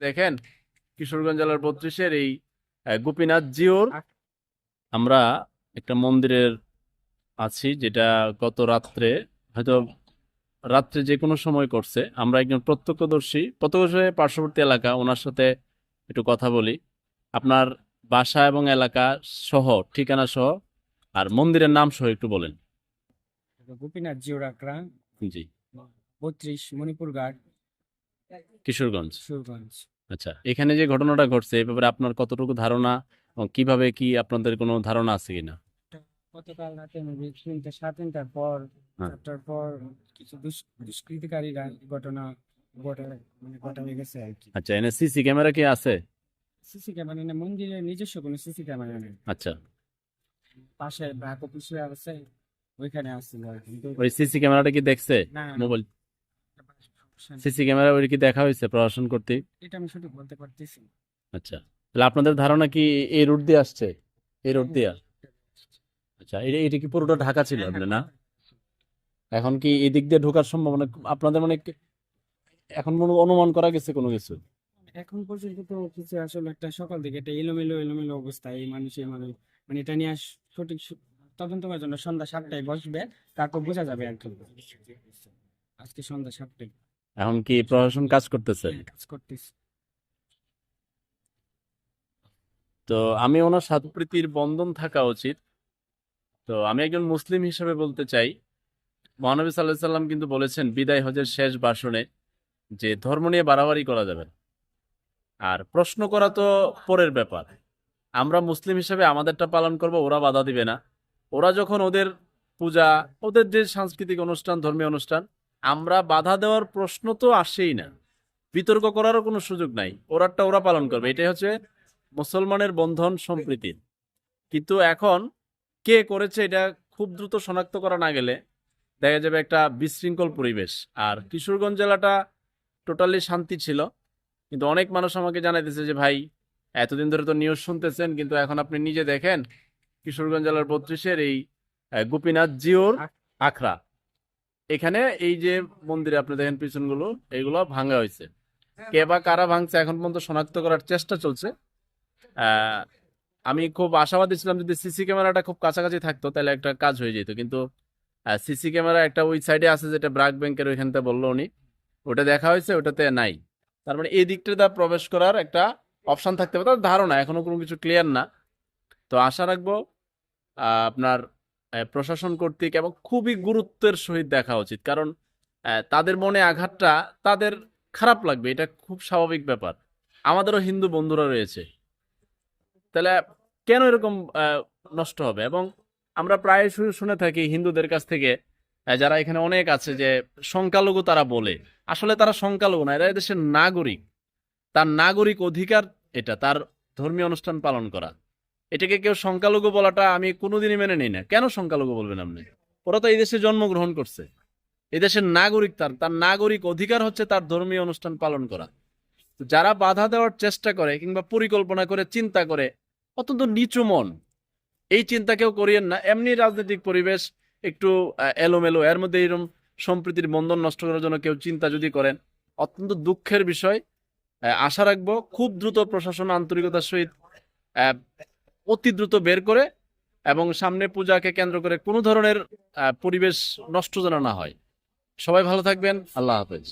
দেখেন কিশোরগঞ্জ জেলার বত্রিশের এই গোপীনাথ জিওর। আমরা একটা মন্দিরের আছি যেটা গত রাত্রে হয়তো রাত্রে যে কোনো সময় করছে। আমরা একজন প্রত্যক্ষদর্শী প্রত্যক্ষদর্শী পার্শ্ববর্তী এলাকা ওনার সাথে একটু কথা বলি। আপনার বাসা এবং এলাকা সহ ঠিকানা সহ আর মন্দিরের নাম সহ একটু বলেন। গোপীনাথ জিওরাকরা জি। বত্রিশ মণিপুর ঘাট। কিশোরগঞ্জ? আচ্ছা এখানে যে ঘটনাটা ঘটছে এই ব্যাপারে আপনার কতটুকু ধারণা এবং কীভাবে কি আপনাদের কোনো ধারণা আছে কিনা? গতকাল রাতে তিনটা সাড়ে তিনটার পর হ্যাঁ। চারটার পর কিছু দুষ- দুষ্কৃতিকারীরা ঘটনা মানে ঘটানো গেছে আর কি। আচ্ছা এনে সিসি ক্যামেরা কি আছে? সিসি ক্যামেরা নেই মন্দিরের নিজস্ব কোনো সিসি ক্যামেরা নেই। আচ্ছা। পাশে ব্যাক অফিসে আছে ওইখানে আসছিল ওই সিসি ক্যামেরাটা কি দেখছে? মোবাইল। সিসি ক্যামেরা ওই কি দেখা হয়েছে প্রশাসন করতে এটা আমি সঠিক বলতে পারতেছি। আচ্ছা তাহলে আপনাদের ধারণা কি এই রুট দিয়ে আসছে? এই রুট দিয়ে? আচ্ছা এটা এটা কি পুরোটা ঢাকা ছিল হ্যাঁ, আপনার না? এখন কি এই দিক দিয়ে ঢোকার সম্ভাবনা আপনাদের মানে এখন মনে অনুমান করা গেছে কোনো কিছু? এখন পর্যন্ত তো কিছু আসলে একটা সকাল থেকে একটা এলোমেলো এলোমেলো অবস্থা এই মানুষের মানে মানে এটা নিয়ে সঠিক তদন্ত করার জন্য সন্ধ্যা সাতটায় বসবে তারপর বোঝা যাবে আর কি। আজকে সন্ধ্যা সাতটায়। এখন কি প্রশাসন কাজ করতেছে? হ্যাঁ, কাজ করতেছি। তো আমি ওনার সাধুপ্রীতির বন্ধন থাকা উচিত। তো আমি একজন মুসলিম হিসেবে বলতে চাই মহানবী সাল্লাহ সাল্লাম কিন্তু বলেছেন বিদায় হজের শেষ ভাষণে যে ধর্ম নিয়ে বাড়াবাড়ি করা যাবে আর প্রশ্ন করা তো পরের ব্যাপার। আমরা মুসলিম হিসেবে আমাদেরটা পালন করব ওরা বাধা দিবে না। ওরা যখন ওদের পূজা ওদের যে সাংস্কৃতিক অনুষ্ঠান ধর্মীয় অনুষ্ঠান আমরা বাধা দেওয়ার প্রশ্ন তো আসেই না। বিতর্ক করারও কোনো সুযোগ নাই। ওরারটা ওরা পালন করবে। এটাই হচ্ছে মুসলমানের বন্ধন সম্প্রীতি। কিন্তু এখন কে করেছে এটা খুব দ্রুত শনাক্ত করা না গেলে দেখা যাবে একটা বিশৃঙ্খল পরিবেশ। আর কিশোরগঞ্জ জেলাটা টোটালি শান্তি ছিল। কিন্তু অনেক মানুষ আমাকে জানাইতেছে যে ভাই এতদিন ধরে তো নিউজ শুনতেছেন কিন্তু এখন আপনি নিজে দেখেন কিশোরগঞ্জ জেলার বত্রিশের এই গোপীনাথ জিওর আখড়া। এখানে এই যে মন্দিরে আপনি দেখেন পিছনগুলো, এগুলো ভাঙা হয়েছে। কে বা কারা ভাঙছে এখন পর্যন্ত শনাক্ত করার চেষ্টা চলছে। আমি খুব আশাবাদী ছিলাম যদি সিসি ক্যামেরাটা খুব কাছাকাছি থাকতো, তাহলে একটা কাজ হয়ে যেত। কিন্তু সিসি ক্যামেরা একটা ওই সাইডে আছে যেটা ব্রাক ব্যাংকের ওইখানতে বলল উনি। ওটা দেখা হয়েছে, ওটাতে নাই। তার মানে এই দিকটা প্রবেশ করার একটা অপশন থাকতে পারে। তার ধারণা এখনও কোনো কিছু ক্লিয়ার না। তো আশা রাখব আপনার প্রশাসন কর্তৃক এবং খুবই গুরুত্বের সহিত দেখা উচিত। কারণ তাদের মনে আঘাতটা তাদের খারাপ লাগবে, এটা খুব স্বাভাবিক ব্যাপার। আমাদেরও হিন্দু বন্ধুরা রয়েছে। তাহলে কেন এরকম নষ্ট হবে? এবং আমরা প্রায় শুনে থাকি হিন্দুদের কাছ থেকে যারা এখানে অনেক আছে যে সংখ্যালঘু তারা বলে। আসলে তারা সংখ্যালঘু না, এরা দেশের নাগরিক। তার নাগরিক অধিকার এটা, তার ধর্মীয় অনুষ্ঠান পালন করা। এটাকে কেউ সংখ্যালঘু বলাটা আমি কোনোদিনই মেনে নিই না। কেন সংখ্যালঘু বলবেন আপনি? ওরা তো এই দেশে জন্মগ্রহণ করছে। এই দেশের নাগরিক তার তার নাগরিক অধিকার হচ্ছে তার ধর্মীয় অনুষ্ঠান পালন করা। যারা বাধা দেওয়ার চেষ্টা করে কিংবা পরিকল্পনা করে, চিন্তা করে, অত্যন্ত নিচু মন, এই চিন্তা কেউ করিয়েন না। এমনি রাজনৈতিক পরিবেশ একটু এলোমেলো। এর মধ্যে এরকম সম্প্রীতির বন্ধন নষ্ট করার জন্য কেউ চিন্তা যদি করেন, অত্যন্ত দুঃখের বিষয়। আশা রাখব খুব দ্রুত প্রশাসন আন্তরিকতার সহিত অতি দ্রুত বের করে এবং সামনে পূজাকে কেন্দ্র করে কোনো ধরনের পরিবেশ নষ্ট যেন না হয়। সবাই ভালো থাকবেন। আল্লাহ হাফেজ।